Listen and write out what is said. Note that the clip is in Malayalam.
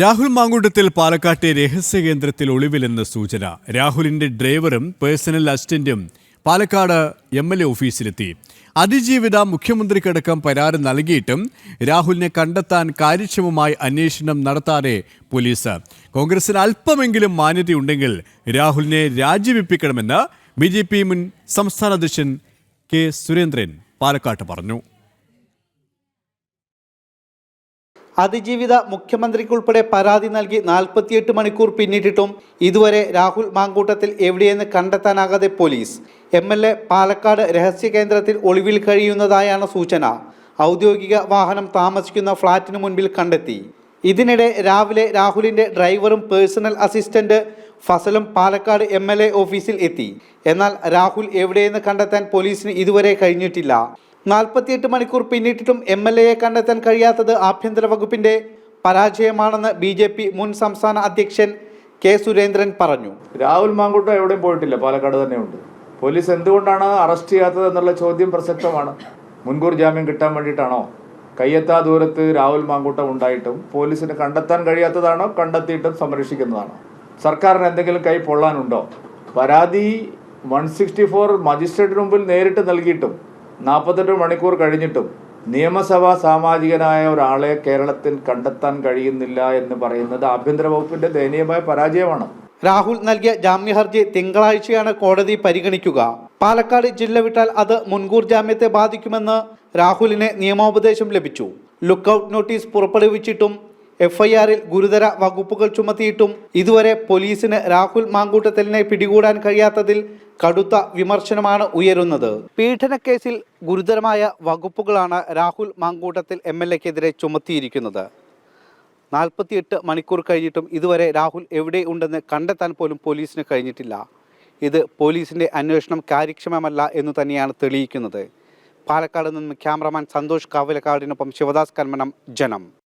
രാഹുൽ മാങ്കൂട്ടത്തിൽ പാലക്കാട്ടെ രഹസ്യ കേന്ദ്രത്തിൽ ഒളിവിലെന്ന് സൂചന. രാഹുലിന്റെ ഡ്രൈവറും പേഴ്സണൽ അസിസ്റ്റന്റും പാലക്കാട് എം എൽ എ ഓഫീസിലെത്തി. അതിജീവിത മുഖ്യമന്ത്രിക്കടക്കം പരാതി നൽകിയിട്ടും രാഹുലിനെ കണ്ടെത്താൻ കാര്യക്ഷമമായി അന്വേഷണം നടത്താതെ പോലീസ്. കോൺഗ്രസിന് അല്പമെങ്കിലും മാന്യതയുണ്ടെങ്കിൽ രാഹുലിനെ രാജിവെപ്പിക്കണമെന്ന് ബി മുൻ സംസ്ഥാന അധ്യക്ഷൻ കെ സുരേന്ദ്രൻ പാലക്കാട്ട് പറഞ്ഞു. അതിജീവിത മുഖ്യമന്ത്രിക്കുൾപ്പെടെ പരാതി നൽകി നാൽപ്പത്തിയെട്ട് മണിക്കൂർ പിന്നിട്ടിട്ടും ഇതുവരെ രാഹുൽ മാങ്കൂട്ടത്തിൽ എവിടെയെന്ന് കണ്ടെത്താനാകാതെ police. M L A Palakkad രഹസ്യ കേന്ദ്രത്തിൽ ഒളിവിൽ കഴിയുന്നതായാണ് സൂചന. ഔദ്യോഗിക വാഹനം താമസിക്കുന്ന ഫ്ളാറ്റിന് മുൻപിൽ കണ്ടെത്തി. ഇതിനിടെ രാവിലെ രാഹുലിന്റെ ഡ്രൈവറും പേഴ്സണൽ അസിസ്റ്റന്റ് ഫസലും പാലക്കാട് എം ഓഫീസിൽ എത്തി. എന്നാൽ രാഹുൽ എവിടെയെന്ന് കണ്ടെത്താൻ പോലീസിന് ഇതുവരെ കഴിഞ്ഞിട്ടില്ല. നാൽപ്പത്തിയെട്ട് മണിക്കൂർ പിന്നിട്ടിട്ടും എം എൽ എയെ കണ്ടെത്താൻ കഴിയാത്തത് ആഭ്യന്തര വകുപ്പിന്റെ പരാജയമാണെന്ന് ബി ജെ പി മുൻ സംസ്ഥാന അധ്യക്ഷൻ കെ സുരേന്ദ്രൻ പറഞ്ഞു. രാഹുൽ മാങ്കുട്ടോ എവിടെയും പോയിട്ടില്ല. പാലക്കാട് തന്നെയുണ്ട്. പോലീസ് എന്തുകൊണ്ടാണ് അറസ്റ്റ് ചെയ്യാത്തത് എന്നുള്ള ചോദ്യം പ്രസക്തമാണ്. മുൻകൂർ ജാമ്യം കിട്ടാൻ വേണ്ടിയിട്ടാണോ? കയ്യെത്താ ദൂരത്ത് രാഹുൽ മാങ്കൂട്ടം ഉണ്ടായിട്ടും പോലീസിന് കണ്ടെത്താൻ കഴിയാത്തതാണോ? കണ്ടെത്തിയിട്ടും സംരക്ഷിക്കുന്നതാണോ? സർക്കാരിന് എന്തെങ്കിലും കൈ പൊള്ളാനുണ്ടോ? പരാതി വൺ സിക്സ്റ്റി ഫോർ മജിസ്ട്രേറ്റിന് മുമ്പിൽ നേരിട്ട് നൽകിയിട്ടും നാൽപ്പത്തെട്ട് മണിക്കൂർ കഴിഞ്ഞിട്ടും നിയമസഭാ സാമാജികനായ ഒരാളെ കേരളത്തിൽ കണ്ടെത്താൻ കഴിയുന്നില്ല എന്ന് പറയുന്നത് ആഭ്യന്തര വകുപ്പിന്റെ ദയനീയമായ പരാജയമാണ്. രാഹുൽ നൽകിയ ജാമ്യഹർജി തിങ്കളാഴ്ചയാണ് കോടതി പരിഗണിക്കുക. പാലക്കാട് ജില്ല വിട്ടാൽ അത് മുൻകൂർ ജാമ്യത്തെ ബാധിക്കുമെന്ന് രാഹുലിന് നിയമോപദേശം ലഭിച്ചു. ലുക്കൌട്ട് നോട്ടീസ് പുറപ്പെടുവിച്ചിട്ടും എഫ്ഐആറിൽ ഗുരുതര വകുപ്പുകൾ ചുമത്തിയിട്ടും ഇതുവരെ പോലീസിന് രാഹുൽ മാങ്കൂട്ടത്തലിനെ പിടികൂടാൻ കഴിയാത്തതിൽ കടുത്ത വിമർശനമാണ് ഉയരുന്നത്. പീഡനക്കേസിൽ ഗുരുതരമായ വകുപ്പുകളാണ് രാഹുൽ മാങ്കൂട്ടത്തിൽ എം എൽ എക്കെതിരെ ചുമത്തിയിരിക്കുന്നത്. നാൽപ്പത്തിയെട്ട് മണിക്കൂർ കഴിഞ്ഞിട്ടും ഇതുവരെ രാഹുൽ എവിടെ ഉണ്ടെന്ന് കണ്ടെത്താൻ പോലും പോലീസിന് കഴിഞ്ഞിട്ടില്ല. ഇത് പോലീസിന്റെ അന്വേഷണം കാര്യക്ഷമമല്ല എന്ന് തന്നെയാണ് തെളിയിക്കുന്നത്. പാലക്കാട് നിന്നും ക്യാമറമാൻ സന്തോഷ് കാവലക്കാടിനൊപ്പം ശിവദാസ് കന്മനം ജനം.